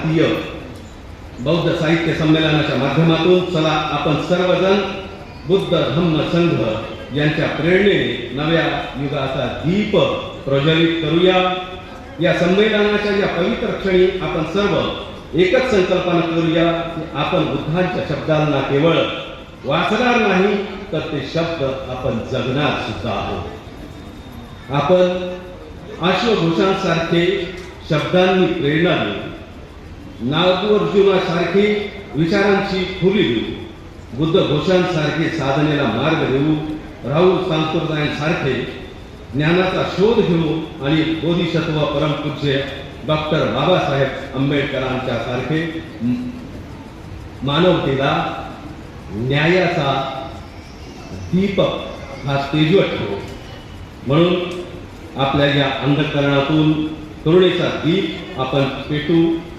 भारतीय बौद्ध साहित्य संमेलनाच्या माध्यमातून चला आपण सर्वजण बुद्ध धम्म संघ यांच्या प्रेरणेने नव्या युगाचा दीप प्रज्वलित करूया. या संमेलनाच्या या पवित्र क्षणी आपण सर्व एकच संकल्पना करूया की आपण बुद्धांच्या शब्दांना केवळ वाचणार नाही तर ते शब्द आपण जगणार सुद्धा आहोत. आपण अश्वभूषणांसारखे शब्दांनी प्रेरणा देऊ नागार्जुनासारखी विचारांची खुली देऊ. बुद्ध घोषांसारखे साधनेला मार्ग देऊ. राहुल सांप्रदायांसारखे ज्ञानाचा शोध घेऊ आणि बोधिसत्व परमपूज्य डॉक्टर बाबासाहेब आंबेडकरांच्या सारखे मानवतेला न्यायाचा दीपक हा तेजवत ठेवू. म्हणून आपल्या या अंधकरणातून करुणेचा दीप आपण पेटू.